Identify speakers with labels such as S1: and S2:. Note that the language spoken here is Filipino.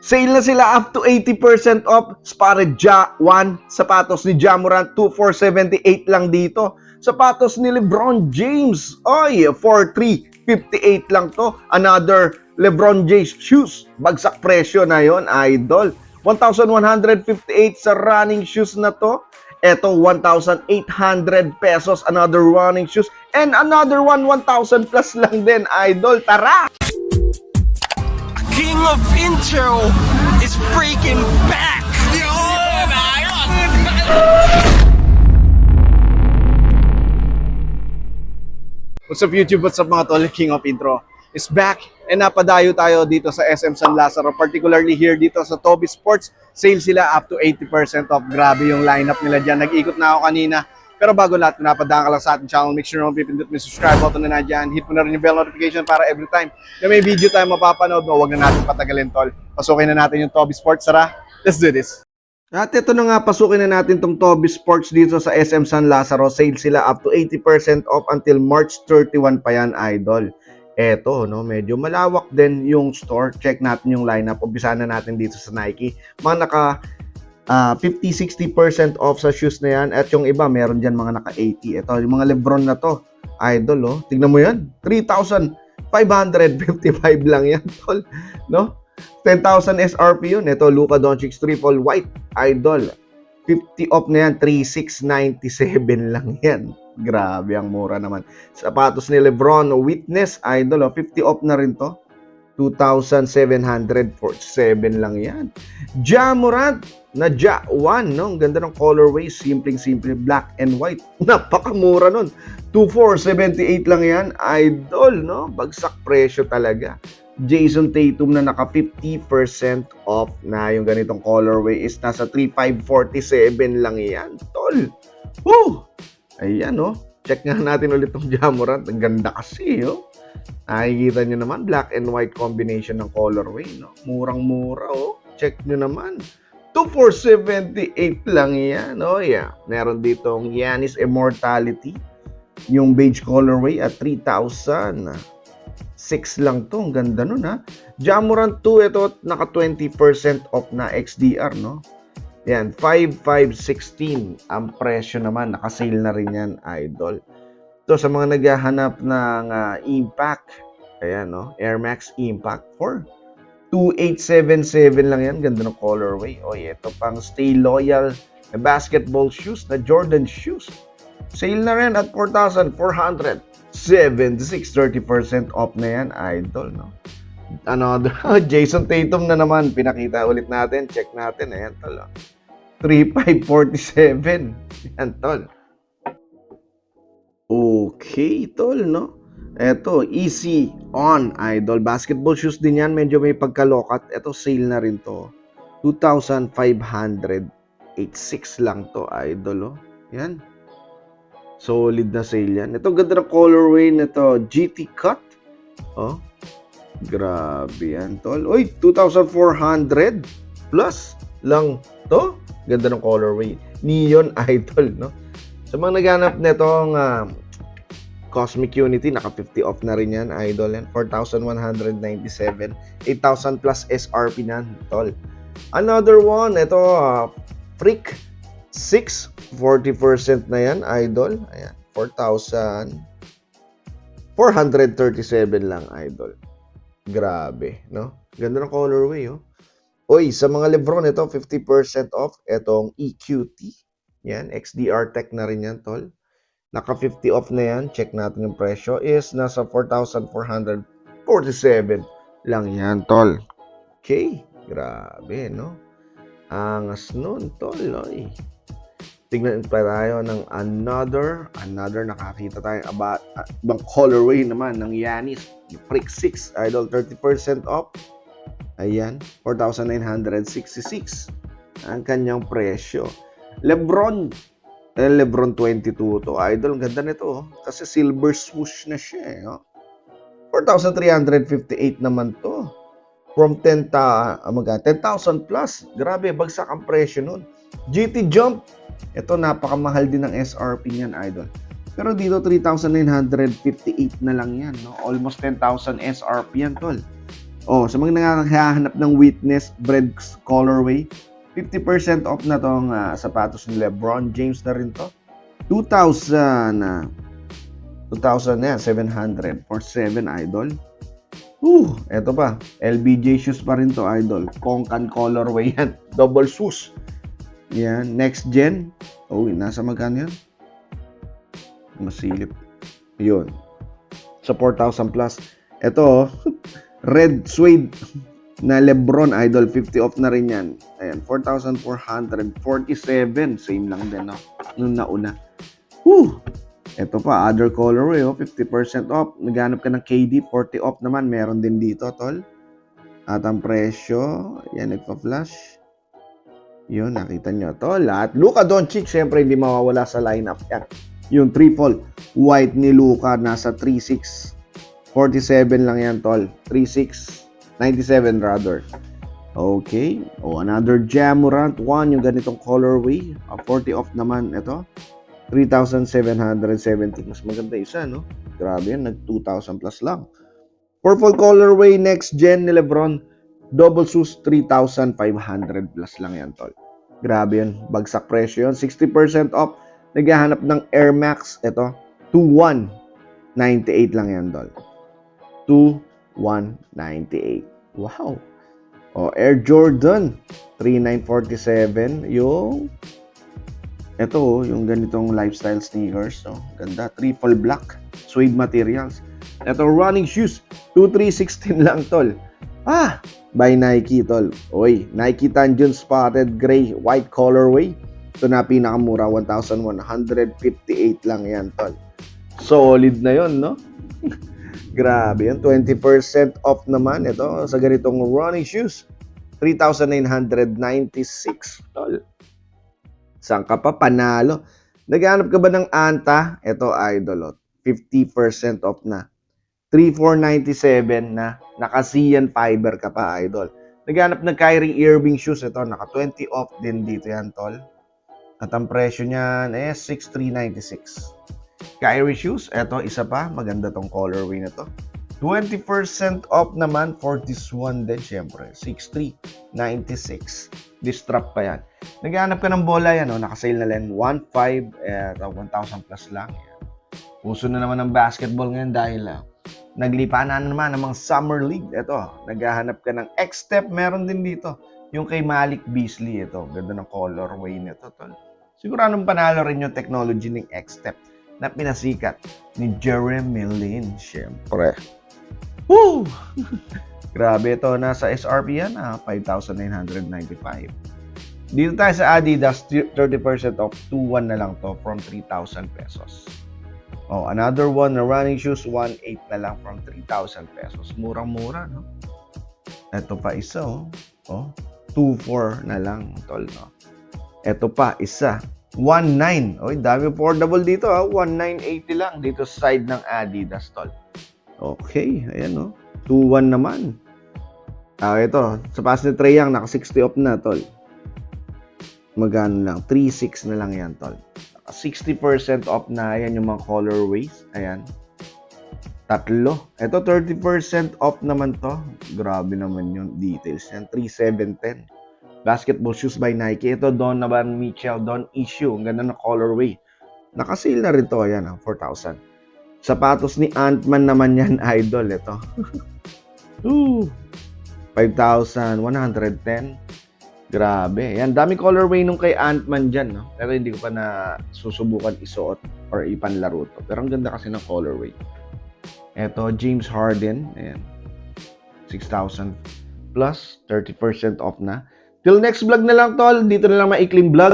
S1: Sale na sila up to 80% off. Spare Ja 1. Sapatos ni Jamorant 2478 lang dito. Sapatos ni LeBron James. Oy, 4358 lang to. Another LeBron James shoes. Bagsak presyo na yon, idol. 1,158 sa running shoes na to. Ito, 1,800 pesos. Another running shoes. And another one, 1,000 plus lang din, idol. Tara!
S2: King of Intro is freaking back!
S1: What's up YouTube? What's up mga tol? King of Intro is back and napadayo tayo dito sa SM San Lazaro particularly here dito sa Toby Sports. Sale sila up to 80% off. Grabe yung lineup nila dyan. Nag-ikot na ako kanina. Pero bago lahat, pinapadaan ka lang sa ating channel. Make sure na pipindot mo yung subscribe button na nadyan. Hit mo na rin yung bell notification para every time na may video tayo mapapanood mo, huwag na natin patagalin tol. Pasukin na natin yung Toby Sports. Tara, let's do this. At ito na nga, pasukin na natin tong Toby Sports dito sa SM San Lazaro. Sale sila up to 80% off until March 31 pa yan, idol. Eto, no, medyo malawak din yung store. Check natin yung lineup. Umpisa na natin dito sa Nike. Mga naka ah, 50-60% off sa shoes na yan. At yung iba, meron dyan mga naka 80. Ito, yung mga Lebron na to. Idol, oh. Tignan mo yan. 3,555 lang yan, tol. No? 10,000 SRP yun. Ito, Luka Doncic triple white idol. 50 off na yan, 3,697 lang yan. Grabe, ang mura naman. Sapatos ni Lebron, Witness idol, oh, 50 off na rin to. 2,747 lang yan. Ja Morant na Ja 1, no? Ang ganda ng colorway, simpleng-simple, black and white. Napakamura nun. 2,478 lang yan. Idol, no? Bagsak presyo talaga. Jason Tatum na naka 50% off na yung ganitong colorway is nasa 3,547 lang yan. Tol! Woo! Ayan, oh. Check nga natin ulit tong Jamorant. Ang ganda kasi, oh. Nakikita nyo naman, black and white combination ng colorway, no? Murang-mura, oh. Check nyo naman. 2,478 lang yan. Oh, yeah. Meron ditong Yanis Immortality. Yung beige colorway at 3,000. 6 lang to. Ang ganda nun, ha? Jamorant 2, ito, naka 20% off na XDR, no? Yan, 5,516 ang presyo naman. Nakasale na rin yan, idol. Ito, sa mga naghahanap ng ah, Impact, ayan, no? Air Max Impact 4. 2877 lang yan. Ganda ng colorway. O, ito pang Stay Loyal na basketball shoes, na Jordan shoes. Sale na rin at 4,400. 76, 30% off na yan, idol, no? Ano, Jason Tatum na naman, pinakita ulit natin, check natin, ayan, tol, oh. 3547, yan, tol. Okay, tol, no? Eto, easy on, idol. Basketball shoes din yan, medyo may pagkalokat. Eto, sale na rin to. 2,586 lang to, idol, oh. Yan. Solid na sale yan. Ito ganda ng colorway nito. GT Cut. Oh. Grabe yan, tol. Uy, 2,400 plus lang to. Ganda ng colorway. Neon Idol, no? Sa mga naghanap nitong uh, Cosmic Unity, naka 50 off na rin yan, Idol. Yan, 4,197. 8,000 plus SRP na, tol. Another one, ito, uh, Freak 6, 40% na yan, idol. Ayan, 4,000. 437 lang, idol. Grabe, no? Ganda ng colorway, oh. Oy, sa mga Lebron, ito, 50% off. Itong EQT. Yan, XDR Tech na rin yan, tol. Naka 50 off na yan. Check natin yung presyo. Is nasa 4,447 lang yan, tol. Okay, grabe, no? Angas nun, tol, oy. Tignan pa tayo ng another, another nakakita tayo about uh, ibang colorway naman ng Yanis. Freak 6, idol 30% off. Ayan, 4,966 ang kanyang presyo. Lebron, eh, Lebron 22 to. Idol, ang ganda nito. oh. Kasi silver swoosh na siya. Eh, oh. 4,358 naman to. From 10 ta, ah, magka, 10,000 plus. Grabe, bagsak ang presyo nun. GT Jump, ito napakamahal din ng SRP niyan, idol. Pero dito 3,958 na lang yan, no? Almost 10,000 SRP yan, tol. Oh, sa mga nanghahanap ng witness bread colorway, 50% off na tong ah, sapatos ni LeBron James na rin to. 2,000 ah, 2,000 na yan, 700 for 7 idol. Whew, eto pa. LBJ shoes pa rin to, idol. Kongkan colorway yan. Double shoes. Yan. Next gen. Oh, nasa magkano yan? Masilip. Yun. Sa 4,000 plus. Ito, red suede na Lebron Idol. 50 off na rin yan. Ayan, 4,447. Same lang din, no? Nung nauna. Whew! Ito pa, other colorway, oh, 50% off. Naghanap ka ng KD, 40 off naman. Meron din dito, tol. At ang presyo, yan, nagpa-flash. Yun, nakita nyo, tol. At Luka Doncic, syempre, hindi mawawala sa lineup yan. Yung triple white ni Luka, nasa 3.6. 47 lang yan, tol. 3.6. 97 rather. Okay. Oh, another Jamorant 1, yung ganitong colorway. Ah, 40 off naman ito. 3,770. Mas maganda isa, no? Grabe yan, nag 2,000 plus lang. Purple colorway next gen ni Lebron. Double shoes, 3,500 plus lang yan, tol. Grabe yan. Bagsak presyo yun. 60% off. Naghahanap ng Air Max. Ito, 2,198 lang yan, tol. 2,198. Wow. O, Air Jordan, 3,947. Yung ito, oh, yung ganitong lifestyle sneakers. So, ganda. Triple black. Suede materials. Ito, running shoes. 2,316 lang, tol. Ah! By Nike, tol. Oy, Nike Tanjun Spotted Gray White Colorway. Ito na pinakamura. 1,158 lang yan, tol. Solid na yon no? Grabe yan. 20% off naman ito sa ganitong running shoes. 3,996, tol. Saan ka pa panalo? Naghanap ka ba ng Anta? Ito, idol. oh. 50% off na. 3,497 na. Naka-Cian fiber ka pa, idol. Naghanap ng Kyrie Irving shoes. Ito, naka-20 off din dito yan, tol. At ang presyo niyan eh 6,396. Kyrie shoes, ito, isa pa. Maganda tong colorway na to. 20% off naman for this one din, syempre. 6,396. Distrap pa yan. Naghanap ka ng bola yan, oh, nakasale na lang 1.5 eh, 1,000 plus lang. Yan. Uso na naman ng basketball ngayon dahil ah, naglipa na naman ng mga summer league. Ito, naghahanap ka ng X-Step, meron din dito. Yung kay Malik Beasley, ito. Ganda ng colorway nito, tol. Siguradong panalo rin yung technology ng X-Step na pinasikat ni Jeremy Lin, syempre. Woo! Grabe ito, nasa SRP yan, ah, 5,995. Dito tayo sa Adidas, 30% off, 2,1 na lang to from 3,000 pesos. Oh, another one na running shoes, 1,8 na lang from 3,000 pesos. Murang-mura, no? Ito pa isa, oh. Oh, 2,4 na lang, tol, no? Ito pa, isa. 1,9. Oy, dami affordable dito, ah. 1,980 lang dito sa side ng Adidas, tol. Okay, ayan, no? 2,1 naman. Ah, ito. Sa pass ni Trey Young, naka 60 off na, tol. Magano lang? 3,6 na lang yan, tol. 60% off na. Ayan yung mga colorways. Ayan. Tatlo. Ito, 30% off naman to. Grabe naman yung details yan. 3,710. Basketball shoes by Nike. Ito, Donovan Mitchell. Don Issue. Ang ganda na colorway. Nakasale na rin to. Ayan, ah, 4,000. Sapatos ni Ant-Man naman yan, idol. Ito. Ooh. 5,110. Grabe. Yan, dami colorway nung kay Ant-Man dyan, no? Pero hindi ko pa na susubukan isuot or ipanlaro to. Pero ang ganda kasi ng colorway. Eto, James Harden. Ayan. 6,000 plus. 30% off na. Till next vlog na lang, tol. Dito na lang maikling vlog.